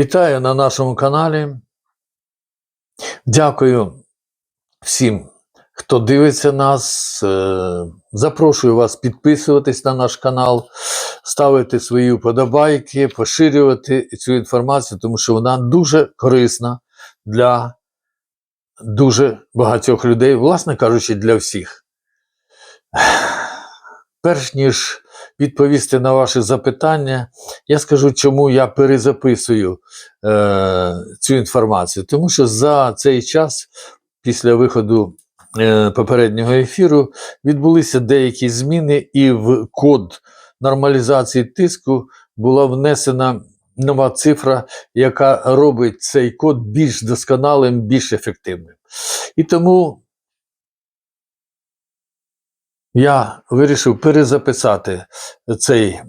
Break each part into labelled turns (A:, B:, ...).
A: Вітаю на нашому каналі. Дякую всім, хто дивиться нас. Е, Запрошую вас підписуватись на наш канал, ставити свої вподобайки, поширювати цю інформацію, тому що вона дуже корисна для дуже багатьох людей, власне кажучи, для всіх. Перш ніж відповісти на ваші запитання, я скажу, чому я перезаписую е, цю інформацію. Тому що за цей час, після виходу е, попереднього ефіру, відбулися деякі зміни, і в код нормалізації тиску була внесена нова цифра, яка робить цей код більш досконалим, більш ефективним. І тому я вирішив перезаписати цей е,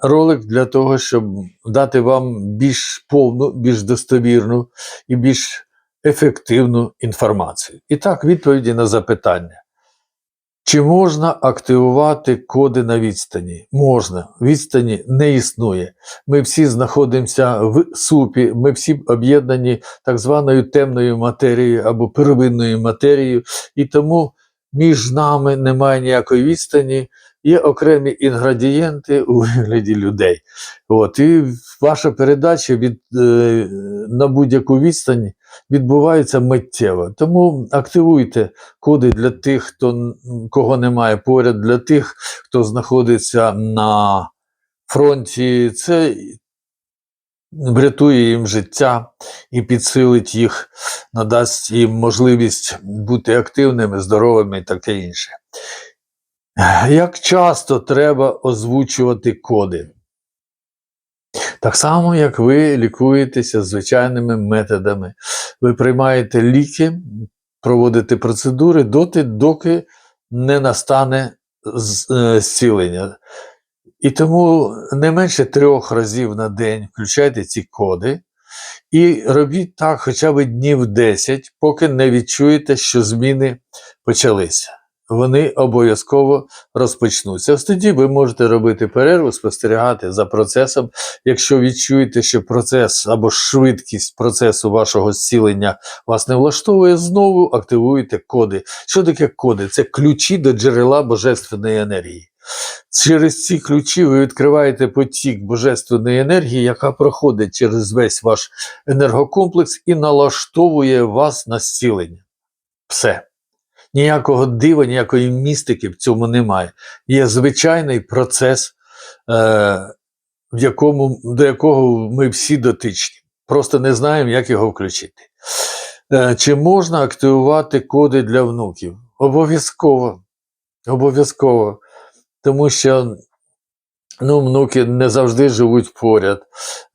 A: ролик для того, щоб дати вам більш повну, більш достовірну і більш ефективну інформацію. І так, відповіді на запитання. Чи можна активувати коди на відстані? Можна, відстані не існує. Ми всі знаходимося в супі, ми всі об'єднані так званою темною матерією або первинною матерією, і тому між нами немає ніякої відстані, є окремі інгредієнти у вигляді людей. От, і ваша передача від, е, на будь-яку відстань відбувається миттєво. Тому активуйте коди для тих, хто, кого немає поряд, для тих, хто знаходиться на фронті. Це врятує їм життя і підсилить їх, надасть їм можливість бути активними, здоровими і таке інше. Як часто треба озвучувати коди? Так само, як ви лікуєтеся звичайними методами. Ви приймаєте ліки, проводите процедури доти, доки не настане е, зцілення. І тому не менше трьох разів на день включайте ці коди і робіть так хоча б днів 10, поки не відчуєте, що зміни почалися. Вони обов'язково розпочнуться. Ось тоді ви можете робити перерву, спостерігати за процесом. Якщо відчуєте, що процес або швидкість процесу вашого зцілення вас не влаштовує, знову активуєте коди. Що таке коди? Це ключі до джерела божественної енергії. Через ці ключі ви відкриваєте потік божественної енергії, яка проходить через весь ваш енергокомплекс і налаштовує вас на зцілення. Все. Ніякого дива, ніякої містики в цьому немає. Є звичайний процес, е, в якому, до якого ми всі дотичні. Просто не знаємо, як його включити. Е, чи можна активувати коди для внуків? Обов'язково. Обов'язково. Тому що ну, внуки не завжди живуть поряд.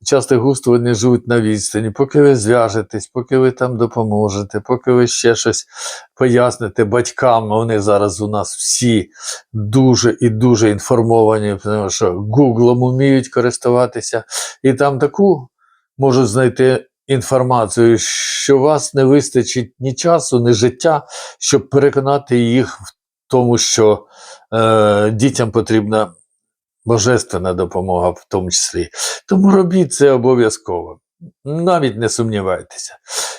A: Часто густо вони живуть на відстані. Поки ви зв'яжетесь, поки ви там допоможете, поки ви ще щось поясните батькам, вони зараз у нас всі дуже і дуже інформовані, тому що Гуглом вміють користуватися, і там таку можуть знайти інформацію, що у вас не вистачить ні часу, ні життя, щоб переконати їх в тому, що е, дітям потрібна божественна допомога, в тому числі. Тому робіть це обов'язково. Навіть не сумнівайтеся.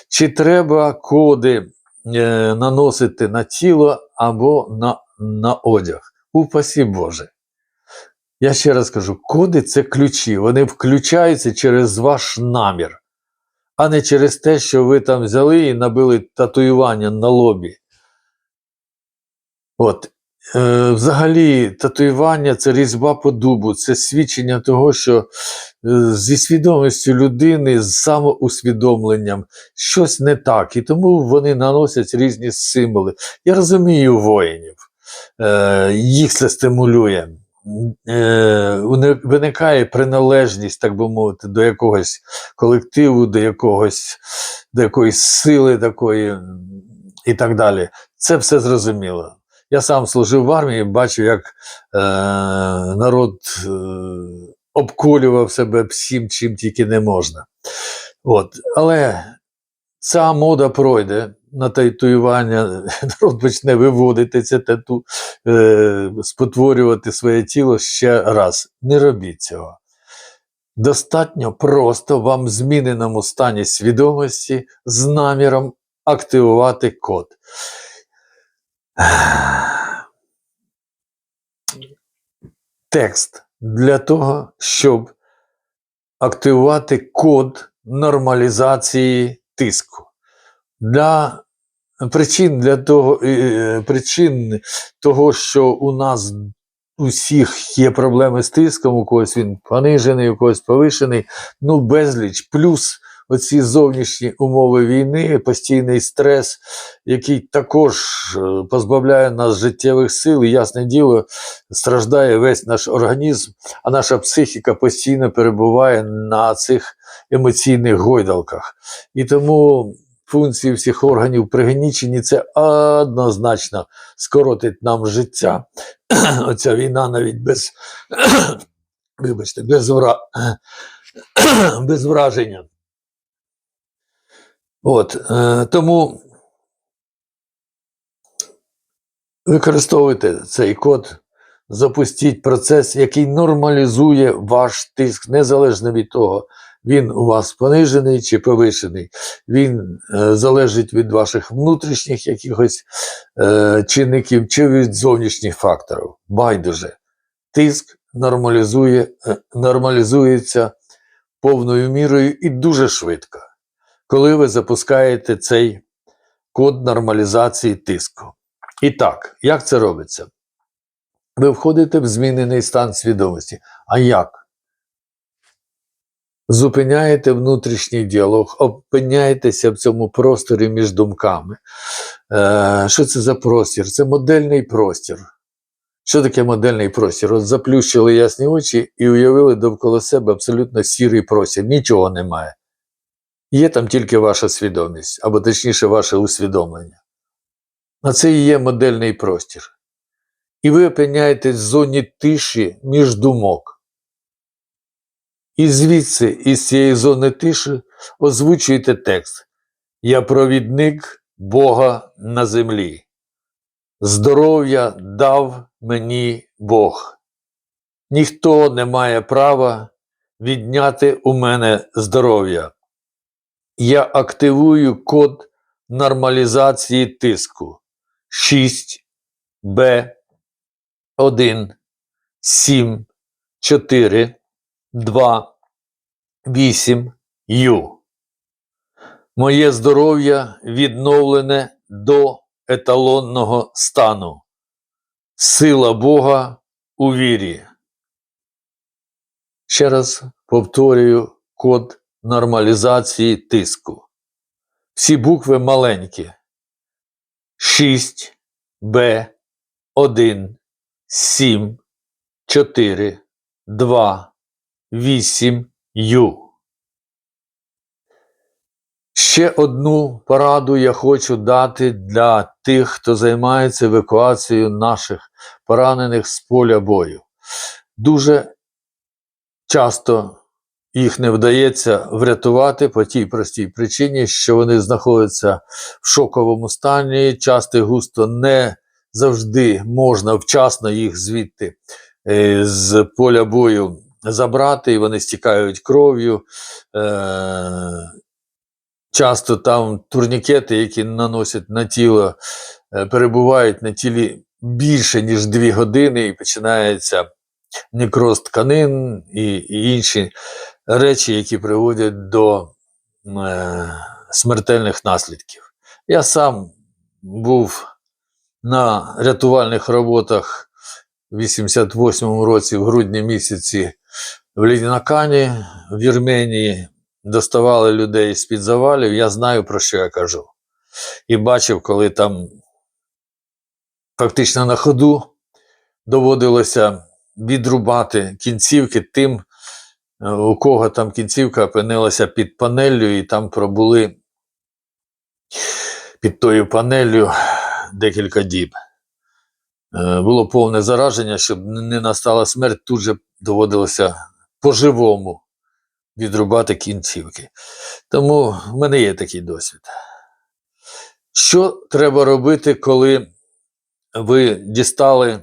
A: Чи треба коди е, наносити на тіло або на, на одяг? Упасі Боже. Я ще раз кажу: коди це ключі, вони включаються через ваш намір, а не через те, що ви там взяли і набили татуювання на лобі. От. Е, взагалі, татуювання це різьба по дубу, це свідчення того, що е, зі свідомістю людини, з самоусвідомленням щось не так, і тому вони наносять різні символи. Я розумію воїнів, е, їх це стимулює. Виникає приналежність, так би мовити, до якогось колективу, до якогось, до якоїсь сили такої і так далі. Це все зрозуміло. Я сам служив в армії, бачив, як е, народ е, обколював себе всім, чим тільки не можна. От. Але ця мода пройде на татуювання, народ почне виводити це тату, е, спотворювати своє тіло ще раз. Не робіть цього. Достатньо просто вам в зміненому стані свідомості з наміром активувати код. Текст для того, щоб активувати код нормалізації тиску. Для причин для того, е, причин того, що у нас у всіх є проблеми з тиском, у когось він понижений, у когось повишений, ну безліч, плюс оці зовнішні умови війни, постійний стрес, який також е, позбавляє нас життєвих сил, і ясне діло, страждає весь наш організм, а наша психіка постійно перебуває на цих емоційних гойдалках. І тому функції всіх органів пригнічені, це однозначно скоротить нам життя. Оця війна навіть без, вибачте, без, вра... без враження. От, е, тому використовуйте цей код, запустіть процес, який нормалізує ваш тиск, незалежно від того, він у вас понижений чи повишений. Він е, залежить від ваших внутрішніх якихось е, чинників чи від зовнішніх факторів. Байдуже. Тиск нормалізує, нормалізується повною мірою і дуже швидко, коли ви запускаєте цей код нормалізації тиску. І так, як це робиться? Ви входите в змінений стан свідомості. А як? Зупиняєте внутрішній діалог, опиняєтеся в цьому просторі між думками. Е, Що це за простір? Це модельний простір. Що таке модельний простір? От заплющили ясні очі і уявили довкола себе абсолютно сірий простір, нічого немає. Є там тільки ваша свідомість, або точніше, ваше усвідомлення. А це і є модельний простір. І ви опиняєтесь в зоні тиші між думок. І звідси, із цієї зони тиші, озвучуєте текст Я провідник Бога на землі. Здоров'я дав мені Бог. Ніхто не має права відняти у мене здоров'я. Я активую код нормалізації тиску 6 Б 1 7 4 2 8 Ю. Моє здоров'я відновлене до еталонного стану. Сила Бога у вірі. Ще раз повторюю код нормалізації тиску. Всі букви маленькі. 6 Б 1 7 4 2 8 Ю. Ще одну пораду я хочу дати для тих, хто займається евакуацією наших поранених з поля бою. Дуже часто їх не вдається врятувати по тій простій причині, що вони знаходяться в шоковому стані, часто густо не завжди можна вчасно їх звідти е, з поля бою забрати, і вони стікають кров'ю. Е, Часто там турнікети, які наносять на тіло, е, перебувають на тілі більше, ніж 2 години, і починається некроз тканин і, і інші речі, які приводять до е, смертельних наслідків. Я сам був на рятувальних роботах в 88-му році, в грудні місяці, в Лідінакані, в Вірменії доставали людей з-під завалів, я знаю, про що я кажу. І бачив, коли там фактично на ходу доводилося відрубати кінцівки тим, у кого там кінцівка опинилася під панеллю, і там пробули під тою панеллю декілька діб. Е, Було повне зараження, щоб не настала смерть, тут же доводилося по-живому відрубати кінцівки. Тому в мене є такий досвід. Що треба робити, коли ви дістали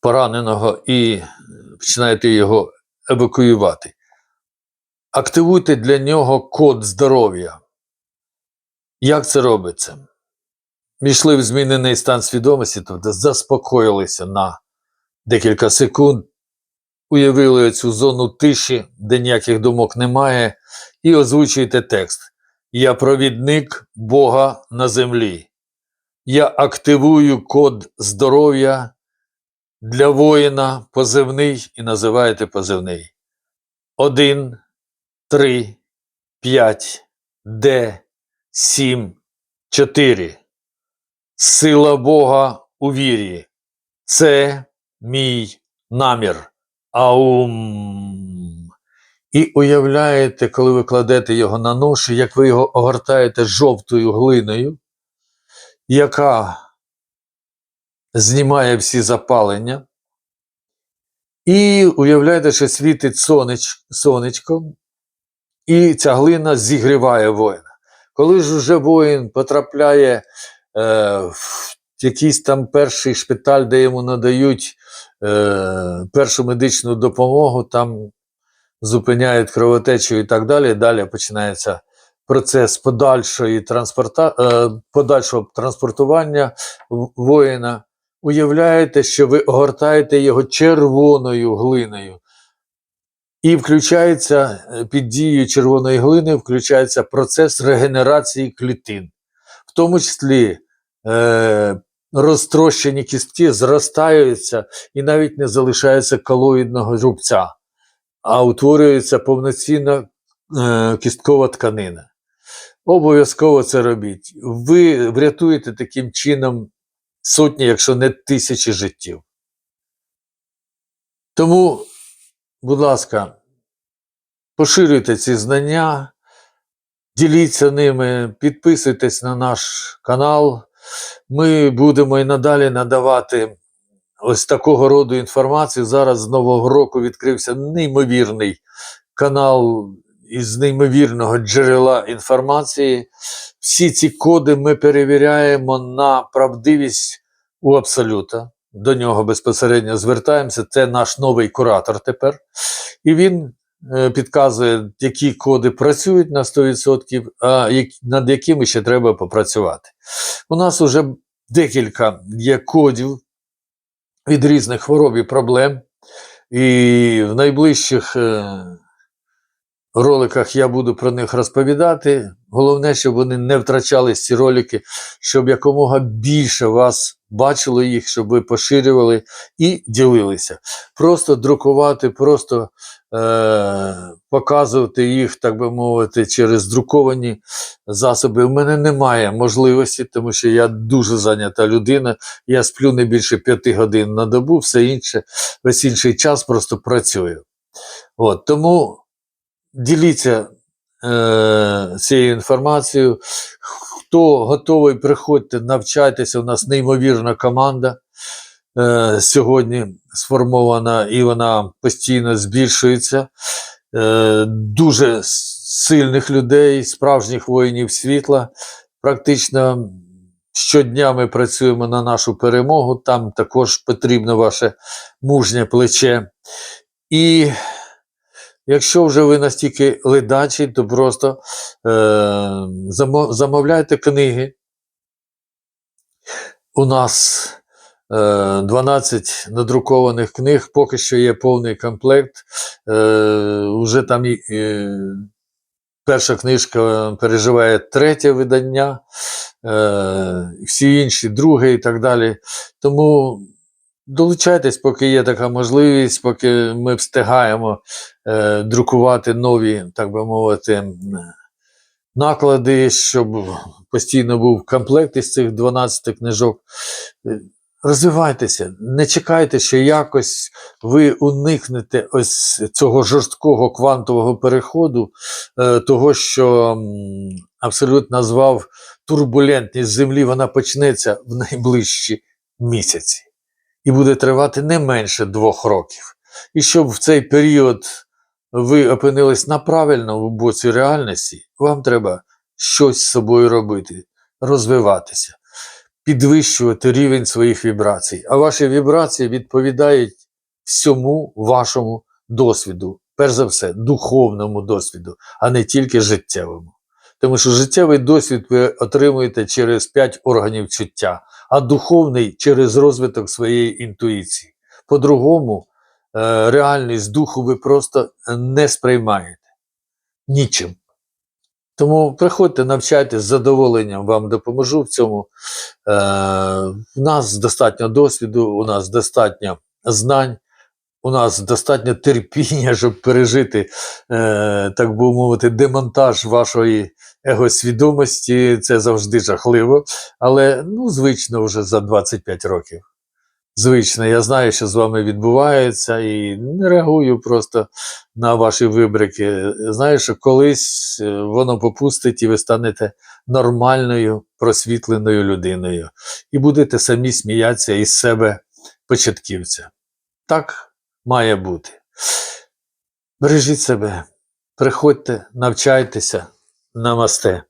A: пораненого і починаєте його евакуювати. Активуйте для нього код здоров'я. Як це робиться? Війшли в змінений стан свідомості, тобто заспокоїлися на декілька секунд, уявили цю зону тиші, де ніяких думок немає, і озвучуєте текст. Я провідник Бога на землі. Я активую код здоров'я для воїна позивний і називаєте позивний. 1, 3, 5, Д, 7, 4. Сила Бога у вірі. Це мій намір. Аум. І уявляєте, коли ви кладете його на ноші, як ви його огортаєте жовтою глиною, яка знімає всі запалення. І уявляєте, що світить соneч, сонечко, і ця глина зігріває воїна. Коли ж уже воїн потрапляє е, в якийсь там перший шпиталь, де йому надають е, першу медичну допомогу, там зупиняють кровотечу і так далі. Далі починається процес подальшої транспорта, е, подальшого транспортування воїна. Уявляєте, що ви огортаєте його червоною глиною. І включається е, під дією червоної глини, включається процес регенерації клітин, в тому числі е, розтрощені кістки зростаються і навіть не залишається колоїдного рубця, а утворюється повноцінна е, кісткова тканина. Обов'язково це робіть. Ви врятуєте таким чином сотні, якщо не тисячі життів. Тому, будь ласка, поширюйте ці знання, діліться ними, підписуйтесь на наш канал. Ми будемо і надалі надавати ось такого роду інформацію. Зараз з Нового року відкрився неймовірний канал із неймовірного джерела інформації. Всі ці коди ми перевіряємо на правдивість у абсолюта. До нього безпосередньо звертаємося. Це наш новий куратор тепер. І він е, підказує, які коди працюють на 100%, а над якими ще треба попрацювати. У нас вже декілька є кодів від різних хвороб і проблем. І в найближчих е, роликах я буду про них розповідати. Головне, щоб вони не втрачались ці ролики, щоб якомога більше вас бачило їх, щоб ви поширювали і ділилися. Просто друкувати, просто е, показувати їх, так би мовити, через друковані засоби. У мене немає можливості, тому що я дуже зайнята людина. Я сплю не більше п'яти годин на добу, все інше, весь інший час просто працюю. От, тому діліться е, цією інформацією. Хто готовий, приходьте, навчайтеся. У нас неймовірна команда е, сьогодні сформована і вона постійно збільшується. Е, дуже сильних людей, справжніх воїнів світла. Практично щодня ми працюємо на нашу перемогу. Там також потрібно ваше мужнє плече. І Якщо вже ви настільки ледачі, то просто е, замовляйте книги. У нас е, 12 надрукованих книг, поки що є повний комплект. Е, уже там е, перша книжка переживає третє видання, е, всі інші друге і так далі. Тому долучайтесь, поки є така можливість, поки ми встигаємо е, друкувати нові, так би мовити, наклади, щоб постійно був комплект із цих 12 книжок. Е, Розвивайтеся, не чекайте, що якось ви уникнете ось цього жорсткого квантового переходу, е, того, що абсолютно назвав турбулентність Землі, вона почнеться в найближчі місяці і буде тривати не менше двох років. І щоб в цей період ви опинились на правильному боці реальності, вам треба щось з собою робити, розвиватися, підвищувати рівень своїх вібрацій. А ваші вібрації відповідають всьому вашому досвіду, перш за все, духовному досвіду, а не тільки життєвому. Тому що життєвий досвід ви отримуєте через п'ять органів чуття, а духовний через розвиток своєї інтуїції. По-другому, е, реальність духу ви просто не сприймаєте нічим. Тому приходьте, навчайтесь з задоволенням вам допоможу в цьому. Е, у нас достатньо досвіду, у нас достатньо знань, у нас достатньо терпіння, щоб пережити, е, так би мовити, демонтаж вашої егосвідомості. Це завжди жахливо. Але ну, звично вже за 25 років. Звично, я знаю, що з вами відбувається, і не реагую просто на ваші вибрики. Знаю, що колись е, воно попустить, і ви станете нормальною, просвітленою людиною, і будете самі сміятися із себе початківця. Так має бути. Бережіть себе, приходьте, навчайтеся, намасте.